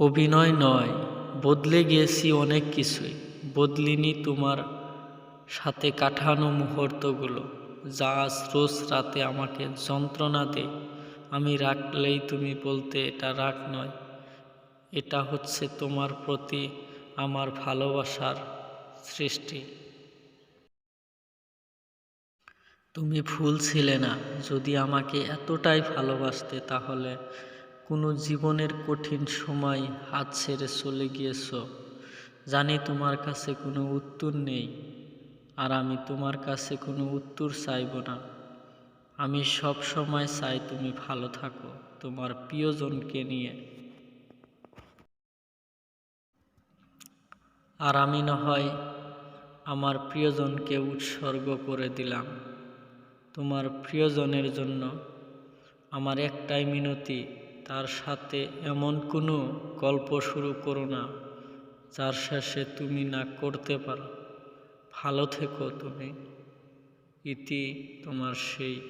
অভিনয় নয়, বদলে গিয়েছি অনেক কিছুই। বদলিনি তোমার সাথে কাঠানো মুহূর্তগুলো। যা রোজ রাতে আমাকে যন্ত্রণা দেয়। আমি রাখলেই তুমি বলতে এটা রাগ নয়। এটা হচ্ছে তোমার প্রতি আমার ভালোবাসার সৃষ্টি। তুমি ভুল ছিলে না। যদি আমাকে এতটাই ভালোবাসতে তাহলে কোনো জীবনের কঠিন সময় হাত ছেড়ে চলে গিয়েছ। জানি তোমার কাছে কোনো উত্তর নেই, আর আমি তোমার কাছে কোনো উত্তর চাইব না। আমি সব সময় চাই তুমি ভালো থাকো, তোমার প্রিয়জনকে নিয়ে। আর আমি না হয় আমার প্রিয়জনকে উৎসর্গ করে দিলাম। তোমার প্রিয়জনের জন্য আমার একটাই মিনতি তার সাথে এমন কোনো গল্প শুরু করো না, যার শেষে তুমি না করতে পারো। ভালো থেকো তুমি। ইতি তোমার সেই